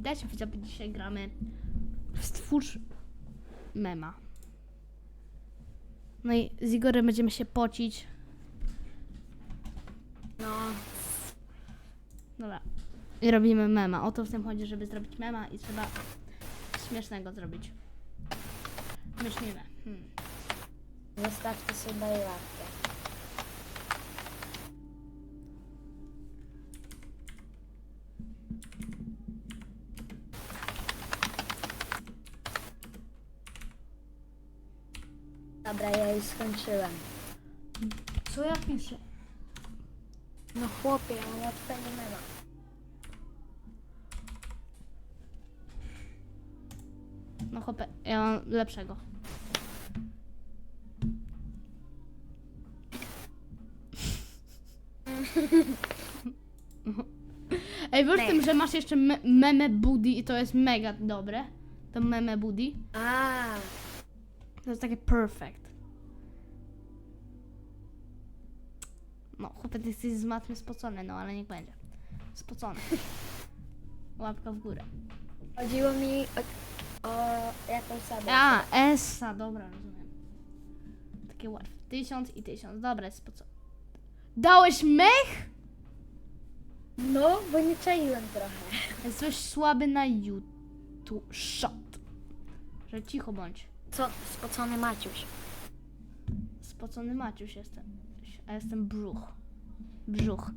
Witajcie widzowie, dzisiaj gramy w Stwórz Mema. No i z Igorem będziemy się pocić. No, Dobra. I robimy mema. O to w tym chodzi, żeby zrobić mema i trzeba śmiesznego zrobić. Myślimy. Hmm. zostawcie i łapkę. Dobra, ja już skończyłem. Co ja piszę? No chłopie, ja mam łatwego mema. No chopę, ja mam lepszego. Ej, wiesz tym, że masz jeszcze me meme buddy i to jest mega dobre. To meme buddy. A, To jest takie perfect. No, chłopie, ty jesteś z matmy spocony, no ale niech będzie. Spocony. Łapka w górę. chodziło mi o, o jakąś sabę. A, Essa, dobra, rozumiem. Takie łatwe. Tysiąc i tysiąc. Dobra, jest spocony. Dałeś mech? No, bo nie czaiłem trochę. Jesteś słaby na YouTube. Shot. Że cicho bądź. Co, spocony Maciuś? Spocony Maciuś jestem. A jestem brzuch. Brzuch.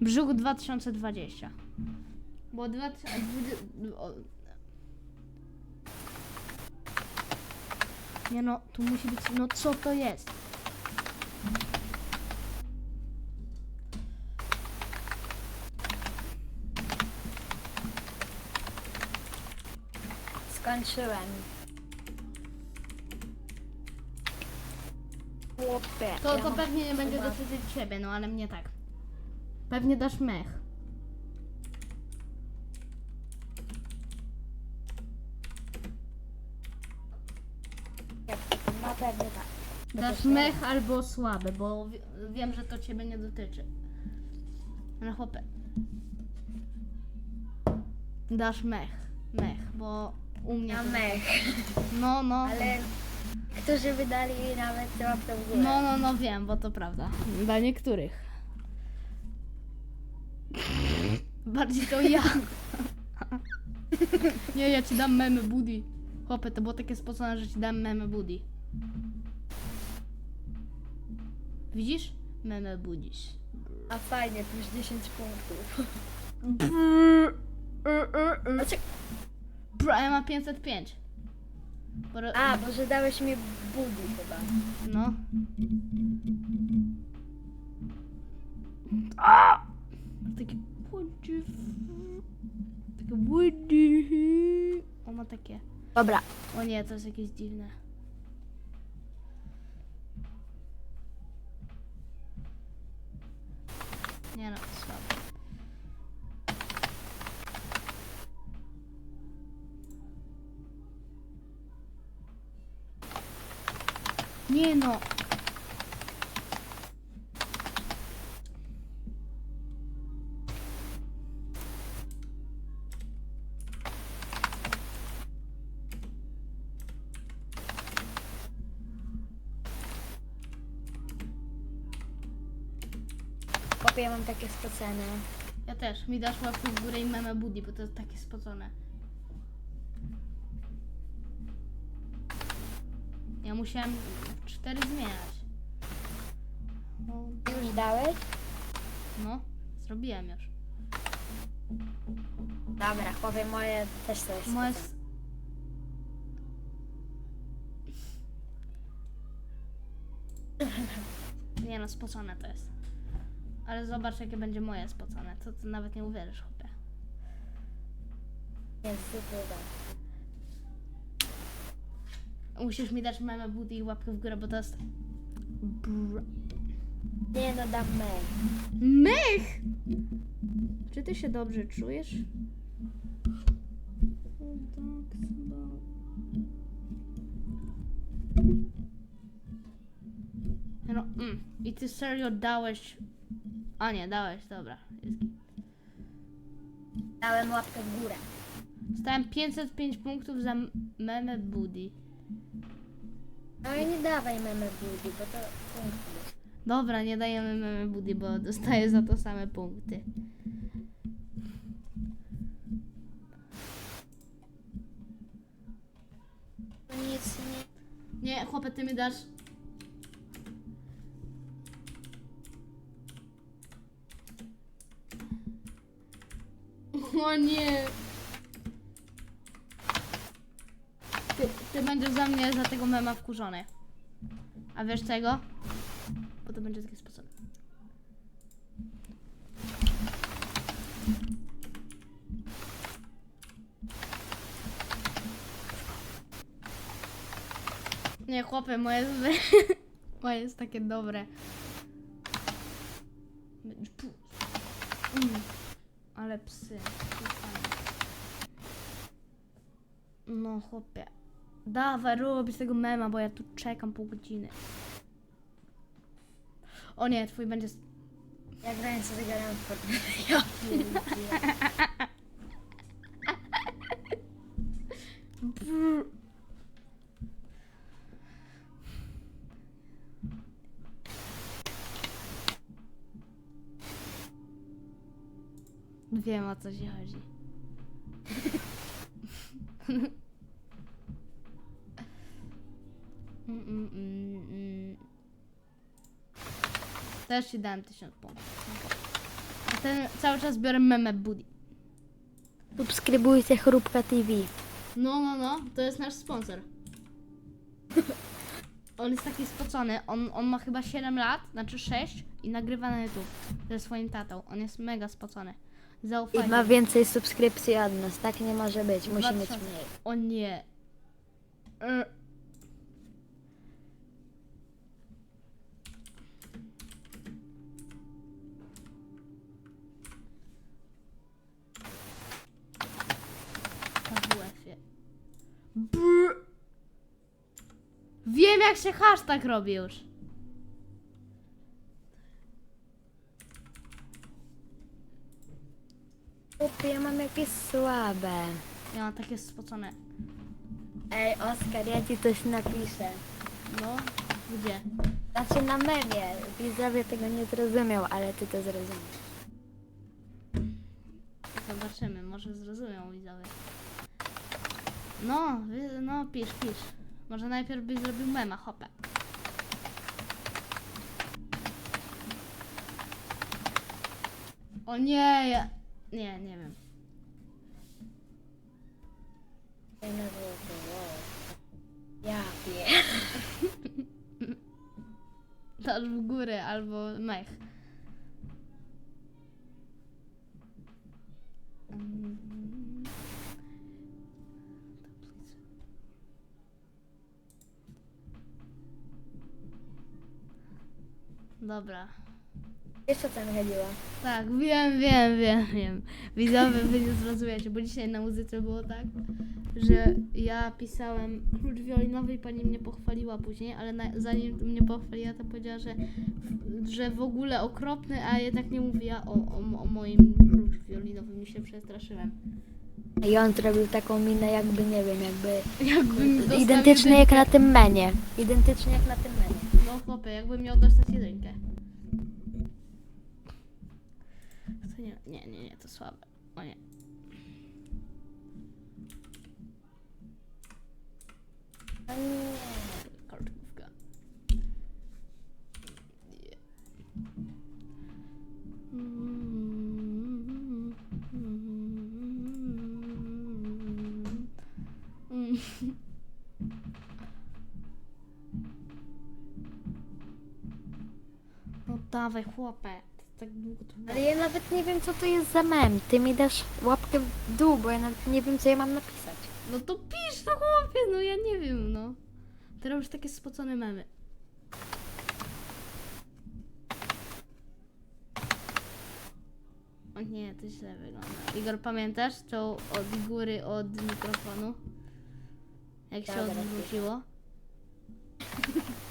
Brzuch 2020. Bo 2020... o- Nie no, tu musi być... No co to jest? Skończyłem. To, ja to mam pewnie nie będzie chyba- dotyczyć ciebie, no ale mnie tak. Pewnie dasz mech. Na pewno tak. Dasz mech albo słaby, bo wi- wiem, że to ciebie nie dotyczy. Ale chłopie. Dasz mech. Mech, bo u mnie. Na to- mech. No, no. Ale którzy wydali nawet łapkę w górę. No, no, no wiem, bo to prawda. Dla niektórych. Bardziej to ja. Nie, ja ci dam memy buddy. Chłopie, to było takie spocone, że ci dam memy buddy. Widzisz? Meme budzisz. A fajnie, plus 10 punktów. Dlaczego? Bro, ja mam 505. Bo, ro- A, bo że dałeś mi budy chyba. No. A! Takie buddy. Takie buddy. O, ma takie. Dobra. O nie, to jest jakieś dziwne. Nie no, Nie no. Chłopie, ja mam takie spocone. Ja też. Mi dasz łapkę w górę i meme buddy, bo to jest takie spocone. Ja musiałem cztery zmieniać. No, Już dałeś? no zrobiłem już. Dobra, chłopie, moje też to jest Moje... s- Nie no, spocone to jest. Ale zobacz, jakie będzie moje spocone. To ty nawet nie uwierzysz, chłopie. Jest super. Musisz mi dać meme buddy i łapkę w górę, bo to jest... Br- Nie no, dam mail. Mych! Czy ty się dobrze czujesz? No, mm. I ty serio dałeś... A nie, dałeś, dobra. Dałem łapkę w górę. Dostałem 505 punktów za meme Buddy. Ale nie dawaj meme budy, bo to punkty. Dobra, nie dajemy meme Buddy, bo dostaję za to same punkty. To nic nie... Nie, chłopie, ty mi dasz. O nie. Ty, będziesz za mnie za tego mema wkurzony. A wiesz czego? Bo to będzie taki sposób. Nie, chłopie, moje moje jest takie dobre. Mm, ale psy. No, chłopie. Dawaj, rób z tego mema, bo ja tu czekam pół godziny. O nie, twój będzie... s- Ja grałem sobie grałem w Fortnite. Ja pierdzielę. Brr. Wiem o co ci chodzi. Mm, mm. Też ci dałem tysiąc punktów. A ten cały czas biorę meme buddy. Subskrybujcie Chrupka TV. No, no, no, to jest nasz sponsor. On jest taki spocony, on, on ma chyba 7 lat, znaczy 6 i nagrywa na YouTube ze swoim tatą. On jest mega spocony. I Zaufajcie. ma więcej subskrypcji od nas. Tak nie może być. Musi mieć 2000. mniej. O nie. E. AWF-ie. Brr. Wiem jak się hashtag robi już. Chłopie, ja mam jakieś słabe. Ja mam takie spocone. Ej, Oskar, ja ci coś napiszę. No, gdzie? Znaczy na memie. Widzowie tego nie zrozumiał, ale ty to zrozumiesz. Zobaczymy, może zrozumią widzowie. No, no pisz, pisz. Może najpierw byś zrobił mema, hopę. O nie, ja... Nie, nie wiem. Ja wiem. Dasz w górę albo mech. Dobra. Jeszcze co chodziło? Tak, wiem, wiem, wiem, wiem. Widzowie, wy nie zrozumiecie, bo dzisiaj na muzyce było tak, że ja pisałem klucz wiolinowy i pani mnie pochwaliła później, ale na, zanim mnie pochwaliła, to powiedziała, że, że w ogóle okropny, a jednak nie mówiła o, o, o moim kluczu wiolinowym i się przestraszyłem. I on zrobił taką minę jakby, nie wiem, jakby... Jakbym dostał Identycznie jak na tym menie. Identycznie jak na tym menie. Chłopie, jakbym miał dostać jedynkę. To nie, nie, nie, nie, to słabe. O nie. O nie. Dawaj chłopie, to tak długo to Ale ja nawet nie wiem, co to jest za mem. Ty mi dasz łapkę w dół, bo ja nawet nie wiem, co ja mam napisać. No to pisz to chłopie, no ja nie wiem, no. Ty robisz takie spocone memy. O nie, to źle wygląda. Igor, pamiętasz to od góry od mikrofonu? Jak się Dobra. odwróciło?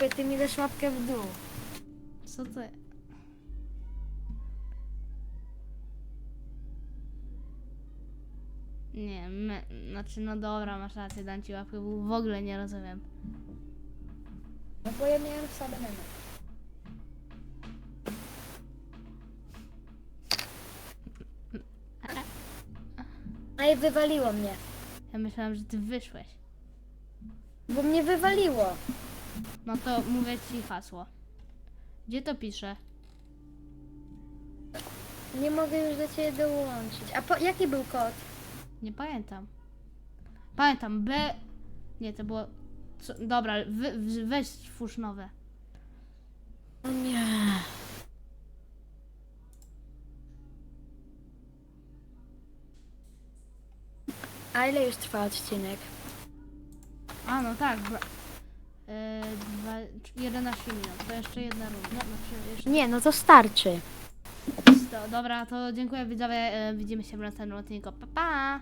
Chłopie, ty mi dasz łapkę w dół. Co to? Nie, my, znaczy no dobra, masz rację, dam ci łapkę, bo w ogóle nie rozumiem. No bo ja miałem same memy. A i wywaliło mnie. Ja myślałam, że ty wyszłeś. Bo mnie wywaliło. No to mówię ci hasło. Gdzie to pisze? Nie mogę już do ciebie dołączyć. A po, jaki był kod? Nie pamiętam. Pamiętam, B... Nie, to było... Co? Dobra, wy, wy- weź twórz nowe. Nie. A ile już trwa odcinek? A, no tak. Dwa, 11 minut, to jeszcze jedna runda. Znaczy, jeszcze Nie, no to starczy. sto. Dobra, to dziękuję widzowie, e, widzimy się w następnym odcinku. Pa, pa!